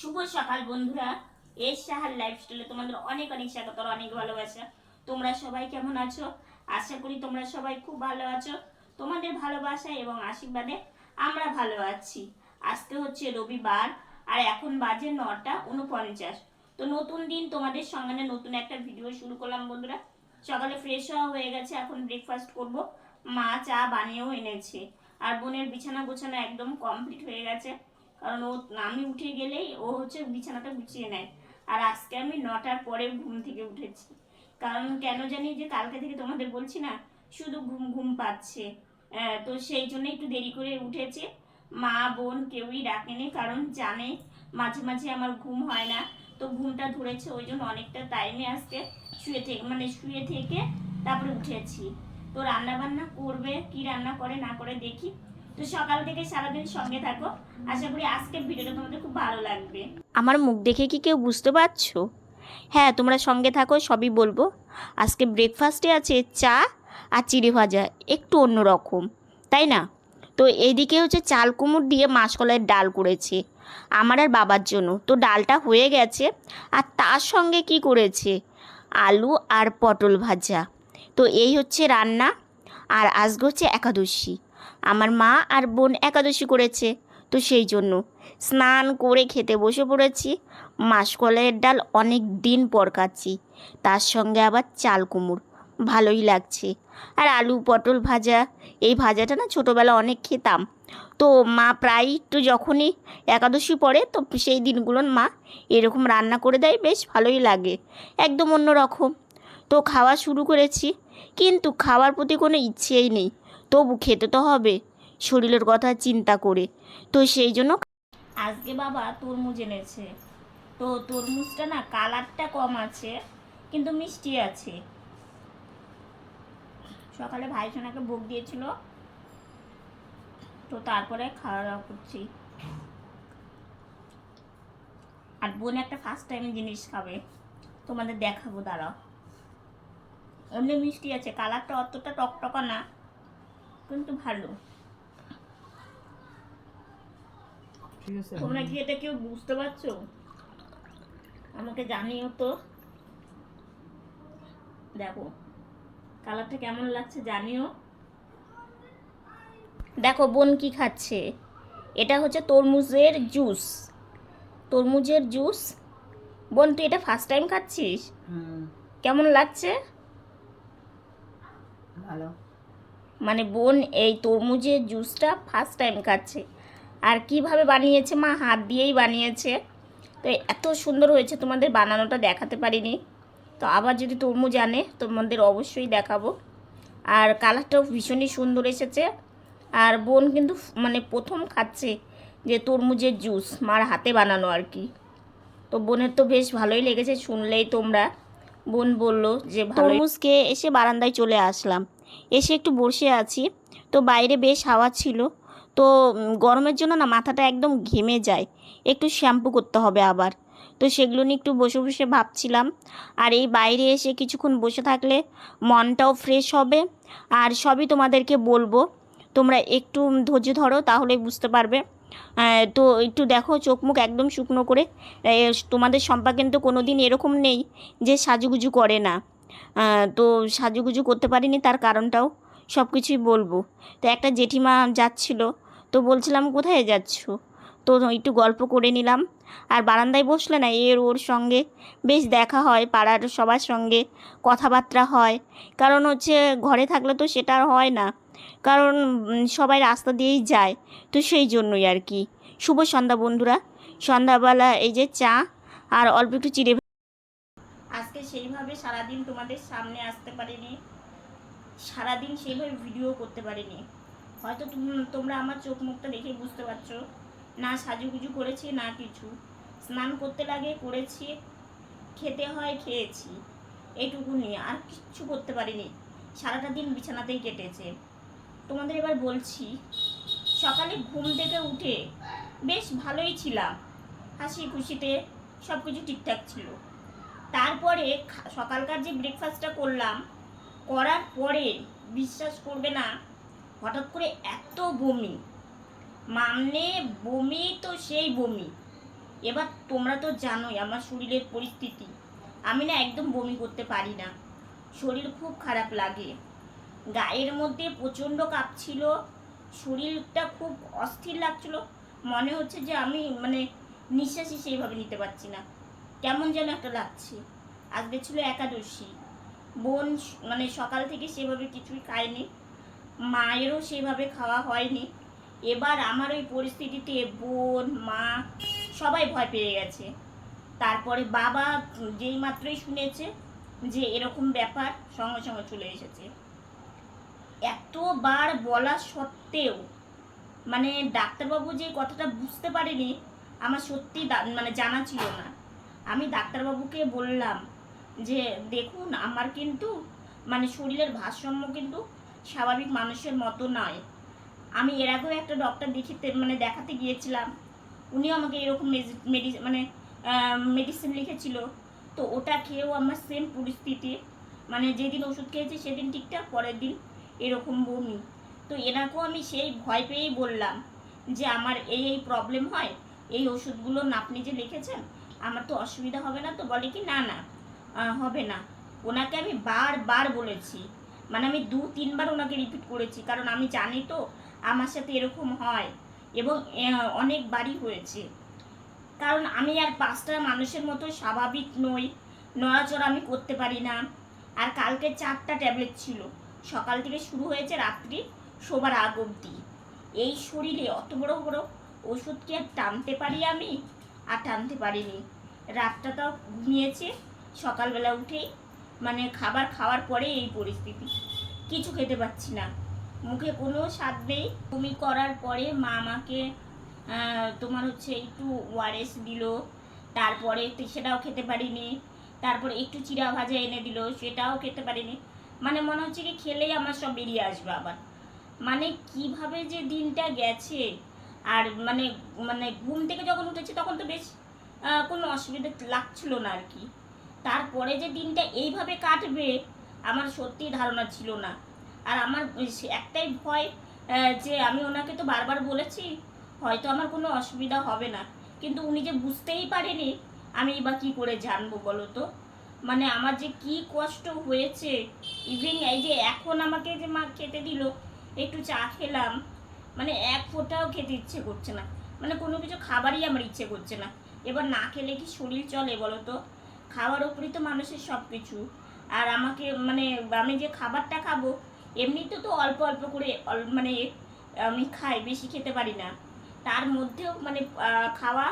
শুভ সকাল বন্ধুরা। এর সাহার লাইফস্টাইলে তোমাদের অনেক অনেক স্বাগত অনেক ভালোবাসা। তোমরা সবাই কেমন আছো? আশা করি তোমরা সবাই খুব ভালো আছো। তোমাদের ভালোবাসা এবং আশীর্বাদে আমরা ভালো আছি। আজকে হচ্ছে রবিবার আর এখন বাজে নটা উনপঞ্চাশ। তো নতুন দিন তোমাদের সঙ্গে নতুন একটা ভিডিও শুরু করলাম বন্ধুরা। সকালে ফ্রেশ হওয়া হয়ে গেছে, এখন ব্রেকফাস্ট করব। মা চা বানিয়েও এনেছে। আর বোনের বিছানা গোছানো একদম কমপ্লিট হয়ে গেছে। কারণ ও আমি উঠে গেলেই ও হচ্ছে বিছানাটা গুছিয়ে নেয়। আর আজকে আমি নটার পরে ঘুম থেকে উঠেছি। কারণ কেন জানি যে কালকে থেকে তোমাদের বলছি না, শুধু ঘুম ঘুম পাচ্ছে। তো সেই জন্য একটু দেরি করে উঠেছে। মা, বোন কেউই ডাকেনি, কারণ জানে মাঝে মাঝে আমার ঘুম হয় না। তো ঘুমটা ধরেছে, ওই জন্য অনেকটা টাইমে আজকে শুয়ে থেকে মানে শুয়ে থেকে তারপরে উঠেছি। তো রান্না বান্না করবে, কি রান্না করে না করে দেখি। তো সকাল থেকে সারাদিন সঙ্গে থাকো। আশা করি আজকের ভিডিওটা তোমাদের খুব ভালো লাগবে। আমার মুখ দেখে কি কেউ বুঝতে পারছ? হ্যাঁ তোমরা সঙ্গে থাকো, সবই বলব। আজকে ব্রেকফাস্টে আছে চা আর চিড়ে ভাজা, একটু অন্য রকম তাই না? তো এইদিকে হচ্ছে চাল কুমড় দিয়ে মাসকলাইয়ের ডাল করেছে, আমার আর বাবার জন্য। তো ডালটা হয়ে গেছে, আর তার সঙ্গে কি করেছে? আলু আর পটল ভাজা। তো এই হচ্ছে রান্না, আর আজকে হচ্ছে একাদশী। আমার মা আর বোন একাদশী করেছে, তো সেই জন্য। স্নান করে খেতে বসে পড়েছি। মাসকলাইয়ের ডাল অনেক দিন পর খাচ্ছি। তার সঙ্গে আবার চাল কুমড় ভালোই লাগছে। আর আলু পটল ভাজা, এই ভাজাটা না ছোটোবেলা অনেক খেতাম। তো মা প্রায় একটু যখনই একাদশী পড়ে, তো সেই দিনগুলোর মা এরকম রান্না করে দেয়, বেশ ভালোই লাগে। একদম অন্য রকম তো খাওয়া শুরু করেছি, কিন্তু খাওয়ার প্রতি কোনো ইচ্ছেই নেই। তবু খেতে তো হবে। শরীরের কথা চিন্তা করে। তো সেই জন্য আজকে বাবা তরমুজ এনেছে। তো তরমুজটা না কালারটা কম আছে, কিন্তু মিষ্টি আছে। সকালে ভাই সোনাকে ভোগ দিয়েছিল। তো তারপরে খাওয়া দাওয়া করছি। আর বোন একটা ফার্স্ট টাইম জিনিস খাবে। তোমাদের দেখাবো, দাঁড়াও। এমনি মিষ্টি আছে, কালারটা অতটা টকটকা না। কিন্তু ভালো। তোমরা কি এটা কেউ বুঝতে পারছ? আমাকে জানিও তো। দেখো কালারটা কেমন লাগছে জানিও। দেখো বোন কি খাচ্ছে? এটা হচ্ছে তরমুজের জুস। তরমুজের জুস। বোন তুই এটা ফার্স্ট টাইম খাচ্ছিস? কেমন লাগছে? ভালো। মানে বোন, এই তরমুজের জুসটা ফার্স্ট টাইম খাচ্ছে। আর কীভাবে বানিয়েছে মা? হাত দিয়েই বানিয়েছে। তো এত সুন্দর হয়েছে তোমাদের বানানোটা, দেখাতে পারিনি। তো আবার যদি তরমুজ আনে, তোমাদের অবশ্যই দেখাবো। আর কালারটাও ভীষণই সুন্দর এসেছে। আর বোন কিন্তু মানে প্রথম খাচ্ছে যে তরমুজের জুস মার হাতে বানানো আর কি। তো বোনের তো বেশ ভালোই লেগেছে, শুনলেই তোমরা। বোন বলল যে ভালো তরমুজ খেয়ে এসে বারান্দায় চলে আসলাম। এসে একটু বসে আছি। তো বাইরে বেশ হাওয়া ছিল। তো গরমের জন্য না মাথাটা একদম ঘেমে যায়। একটু শ্যাম্পু করতে হবে আবার। তো সেগুলো নিয়ে একটু বসে বসে ভাবছিলাম। আর এই বাইরে এসে কিছুক্ষণ বসে থাকলে মনটাও ফ্রেশ হবে। আর সবই তোমাদেরকে বলব। তোমরা একটু ধৈর্য ধরো তাহলে বুঝতে পারবে। তো একটু দেখো চোখ মুখ একদম শুকনো করে। তোমাদের সম্পা কিন্তু কোনো দিন এরকম নেই যে সাজুগুজু করে না। তো সাজুগুজু করতে পারিনি, তার কারণটাও সব কিছুই বলব। তো একটা জেঠিমা যাচ্ছিল, তো বলছিলাম, কোথায় যাচ্ছ? তো একটু গল্প করে নিলাম। আর বারান্দায় বসলে না, এর ওর সঙ্গে বেশ দেখা হয়, পাড়ার সবার সঙ্গে কথাবার্তা হয়। কারণ হচ্ছে, ঘরে থাকলে তো সেটা আর হয় না। কারণ সবাই রাস্তা দিয়েই যায়। তো সেই জন্যই আর কি। শুভ সন্ধ্যা বন্ধুরা। সন্ধ্যাবেলা এই যে চা, আর অল্প একটু চিড়ে সেইভাবে সারাদিন তোমাদের সামনে আসতে পারিনি। সারাদিন সেইভাবে ভিডিও করতে পারিনি। হয়তো তোমরা আমার চোখ মুখটা দেখে বুঝতে পারছ। না সাজুগুজু করেছি, না কিছু। স্নান করতে লাগে, করেছি, খেতে হয়, খেয়েছি। এইটুকু নিয়ে আর কিচ্ছু করতে পারিনি। সারাটা দিন বিছানাতেই কেটেছে। তোমাদের এবার বলছি, সকালে ঘুম থেকে উঠে বেশ ভালোই ছিলাম। হাসি খুশিতে সব কিছু ঠিকঠাক ছিল। তারপরে সকালকার যে ব্রেকফাস্টটা করলাম, করার পরে বিশ্বাস করবে না, হঠাৎ করে এত বমি। মামনে বমি তো সেই বমি। এবার তোমরা তো জানোই আমার শরীরের পরিস্থিতি। আমি না একদম বমি করতে পারি না। শরীর খুব খারাপ লাগে। গায়ের মধ্যে প্রচণ্ড কাঁপছিল শরীরটা খুব অস্থির লাগছিল। মনে হচ্ছে যে আমি মানে নিঃশ্বাসই সেইভাবে নিতে পারছি না। কেমন যেন একটা লাগছে। আজকে ছিল একাদশী। বোন মানে সকাল থেকে সেভাবে কিছুই খায়নি। মায়েরও সেভাবে খাওয়া হয়নি। এবার আমার ওই পরিস্থিতিতে বোন, মা সবাই ভয় পেয়ে গেছে। তারপরে বাবা যেই মাত্রই শুনেছে যে এরকম ব্যাপার সঙ্গে সঙ্গে চলে এসেছে। এতবার বলা সত্ত্বেও মানে ডাক্তারবাবু যে কথাটা বুঝতে পারেনি, আমার সত্যি মানে জানা ছিল না। আমি ডাক্তারবাবুকে বললাম যে, দেখুন, আমার কিন্তু মানে শরীরের ভারসাম্য কিন্তু স্বাভাবিক মানুষের মতো নয়। আমি এর আগেও একটা ডক্টর দেখিতে মানে দেখাতে গিয়েছিলাম। উনিও আমাকে এরকম মেডি মানে মেডিসিন লিখেছিল। তো ওটা খেয়েও আমার সেম পরিস্থিতি। মানে যেদিন ওষুধ খেয়েছি, সেদিন ঠিকঠাক পরের দিন এরকম বমি। তো এনাকেও আমি সেই ভয় পেয়েই বললাম যে, আমার এই এই প্রবলেম হয়? এই ওষুধগুলো না আপনি যে লিখেছেন আমার তো অসুবিধা হবে না তো বলে কি, না না হবে না। ওনাকে আমি বারবার বলেছি। মানে আমি দু, তিনবার ওনাকে রিপিট করেছি, কারণ আমি জানি তো আমার সাথে এরকম হয় এবং অনেকবারই হয়েছে। কারণ আমি আর পাঁচটা মানুষের মতো স্বাভাবিক নই, নড়াচড়া আমি করতে পারি না। আর কালকে চারটা ট্যাবলেট ছিল। সকাল থেকে শুরু হয়েছে রাত্রি শোবার আগ অবধি। এই শরীরে অত বড় বড় ওষুধ কি আর টানতে পারি আমি? আর টানতে পারিনি। রাতটা তো ঘুমিয়েছে, সকালবেলা উঠেই। মানে খাবার খাওয়ার পরে এই পরিস্থিতি। কিছু খেতে পাচ্ছি না। মুখে কোনো স্বাদ নেই। বমি করার পরে মা আমাকে তোমার হচ্ছে একটু ওয়ারেস দিল। তারপরে সেটাও খেতে পারিনি। তারপরে একটু চিরা ভাজা এনে দিল, সেটাও খেতে পারিনি। মানে মনে হচ্ছে কি খেলেই আমার সব বেরিয়ে আসবে আবার। মানে কীভাবে যে দিনটা গেছে। আর মানে মানে ঘুম থেকে যখন উঠেছি তখন তো বেশ কোনো অসুবিধা লাগছিল না আর কি। তারপরে যে দিনটা এইভাবে কাটবে, আমার সত্যি ধারণা ছিল না। আর আমার একটাই ভয় যে আমি ওনাকে তো বারবার বলেছি, হয়তো আমার কোনো অসুবিধা হবে না। কিন্তু উনি যে বুঝতেই পারেনি, আমি বা কী করে জানব বলো তো? মানে আমার যে কি কষ্ট হয়েছে ইভিন এই যে এখন আমাকে যে মা খেতে দিল, একটু চা খেলাম মানে এক ফোঁটাও খেতে ইচ্ছে করছে না। মানে কোনো কিছু খাবারই আমার ইচ্ছে করছে না। এবার না খেলে কি শরীর চলে বলো তো খাওয়ার ওপরই তো মানুষের সব কিছু আর আমাকে মানে আমি যে খাবারটা খাব এমনিতে তো অল্প অল্প করে মানে আমি খাই, বেশি খেতে পারি না। তার মধ্যেও মানে খাওয়া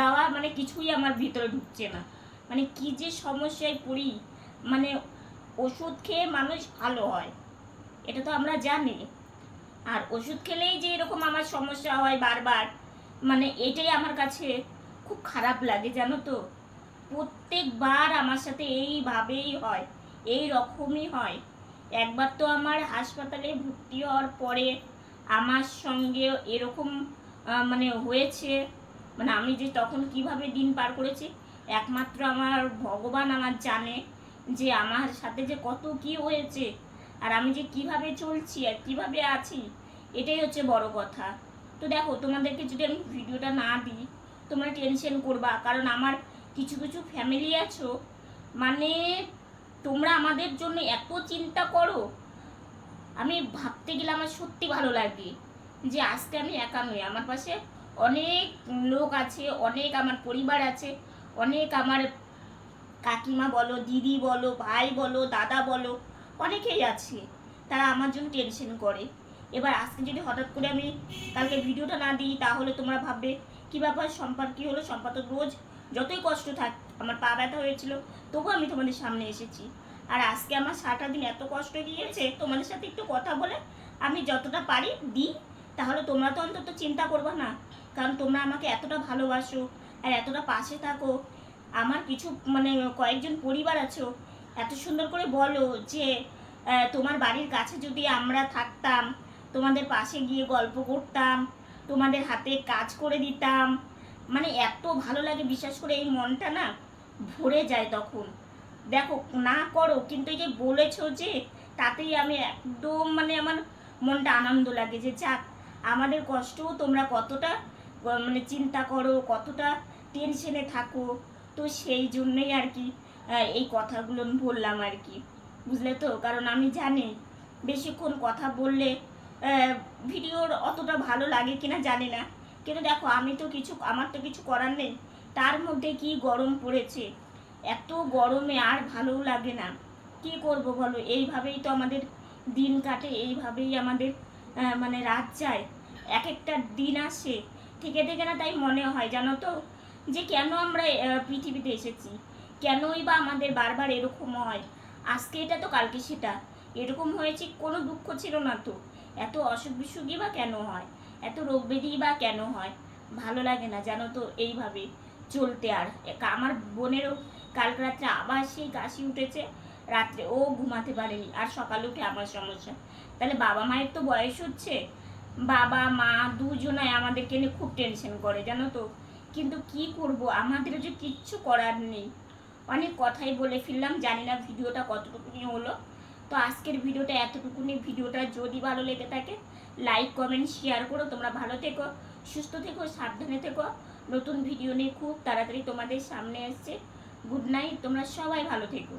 দাওয়া মানে কিছুই আমার ভিতরে ঢুকছে না। মানে কি যে সমস্যায় পড়ি মানে ওষুধ খেয়ে মানুষ ভালো হয়, এটা তো আমরা জানি। আর ওষুধ খেলেই যে এরকম আমার সমস্যা হয় বারবার মানে এটাই আমার কাছে খুব খারাপ লাগে, জানো তো? প্রত্যেকবার আমার সাথে এইভাবেই হয় এই রকমই হয়। একবার তো আমার হাসপাতালে ভর্তি হওয়ার পরে আমার সঙ্গে এরকম মানে হয়েছে মানে আমি যে তখন কীভাবে দিন পার করেছি, একমাত্র আমার ভগবান আমার জানে যে আমার সাথে যে কত কি হয়েছে। আর আমি যে কীভাবে চলছি আর কীভাবে আছি, এটাই হচ্ছে বড় কথা। তো দেখো, তোমাদেরকে যদি আমি ভিডিওটা না দিই, তোমরা টেনশন করবা। কারণ আমার কিছু কিছু ফ্যামিলি আছো মানে তোমরা আমাদের জন্য এত চিন্তা করো। আমি ভাবতে গেলে আমার সত্যি ভালো লাগে যে আজকে আমি একা নই। আমার পাশে অনেক লোক আছে, অনেক আমার পরিবার আছে, অনেক আমার কাকিমা বলো, দিদি বলো, ভাই বলো, দাদা বলো। অনেকেই আছে। তারা আমার জন্য টেনশন করে। এবার আজকে যদি হঠাৎ করে আমি কালকে ভিডিওটা না দিই, তাহলে তোমরা ভাববে, কী ব্যাপার সম্পাদ, কী হলো? সম্পাদ তো রোজ যতই কষ্ট থাক, আমার পা ব্যথা হয়েছিল। তবু আমি তোমাদের সামনে এসেছি। আর আজকে আমার সারাটা দিন এত কষ্ট গিয়েছে তোমাদের সাথে একটু কথা বলে আমি যতটা পারি দিই। তাহলে তোমরা তো অন্তত চিন্তা করবে না। কারণ তোমরা আমাকে এতটা ভালোবাসো আর এতটা পাশে থাকো। আমার কিছু মানে কয়েকজন পরিবার আছো এত সুন্দর করে বলো যে তোমার বাড়ির কাছে যদি আমরা থাকতাম, তোমাদের পাশে গিয়ে গল্প করতাম, তোমাদের হাতে কাজ করে দিতাম মানে এত ভালো লাগে বিশ্বাস করে এই মনটা না ভরে যায় তখন। দেখো, না করো, কিন্তু এই যে বলেছ যে, তাতেই আমি একদম মানে আমার মনটা আনন্দ লাগে যে, যাক, আমাদের কষ্টও তোমরা কতটা মানে চিন্তা করো, কতটা টেনশনে থাকো। তো সেই জন্যই আর কি এই কথাগুলো বললাম আর কি, বুঝলে তো? কারণ আমি জানি বেশিক্ষণ কথা বললে ভিডিওর অতটা ভালো লাগে কিনা জানি না। কিন্তু দেখো, আমি তো কিছু, আমার তো কিছু করার নেই। তার মধ্যে কি গরম পড়েছে? এত গরমে আর ভালোও লাগে না। কি করব বলো? এইভাবেই তো আমাদের দিন কাটে, এইভাবেই আমাদের মানে রাত যায়। এক একটা দিন আসে। থেকে থেকে না তাই মনে হয়, জানো তো? যে কেন আমরা পৃথিবীতে এসেছি? কেনই বা আমাদের বারবার এরকম হয়? আজকে এটা তো কালকে সেটা। এরকম হয়েছে কোনো দুঃখ ছিল না তো। এত অসুখ বিসুখই বা কেন হয়? এত রোগ ব্যাধি বা কেন হয়? ভালো লাগে না জানো তো এইভাবে চলতে আর। আমার বোনেরও কালকে রাত্রে আবার সেই কাশি উঠেছে। রাত্রে ও ঘুমাতে পারেনি আর সকালে উঠে আমার সমস্যা। তাহলে বাবা মায়ের তো বয়স হচ্ছে। বাবা, মা দুজনাই আমাদেরকে নিয়ে খুব টেনশন করে জানো তো। কিন্তু কি করব? আমাদেরও যে কিচ্ছু করার নেই। অনেক কথাই বলে ফেললাম, জানি না ভিডিওটা কতটুকুনি হলো। তো আজকের ভিডিওটা এতটুকুনি। ভিডিওটা যদি ভালো লেগে থাকে লাইক কমেন্ট শেয়ার করো। তোমরা ভালো থেকো, সুস্থ থেকো, সাবধানে থেকো। নতুন ভিডিও নিয়ে খুব তাড়াতাড়ি তোমাদের সামনে এসছে। গুড নাইট তোমরা সবাই ভালো থেকো।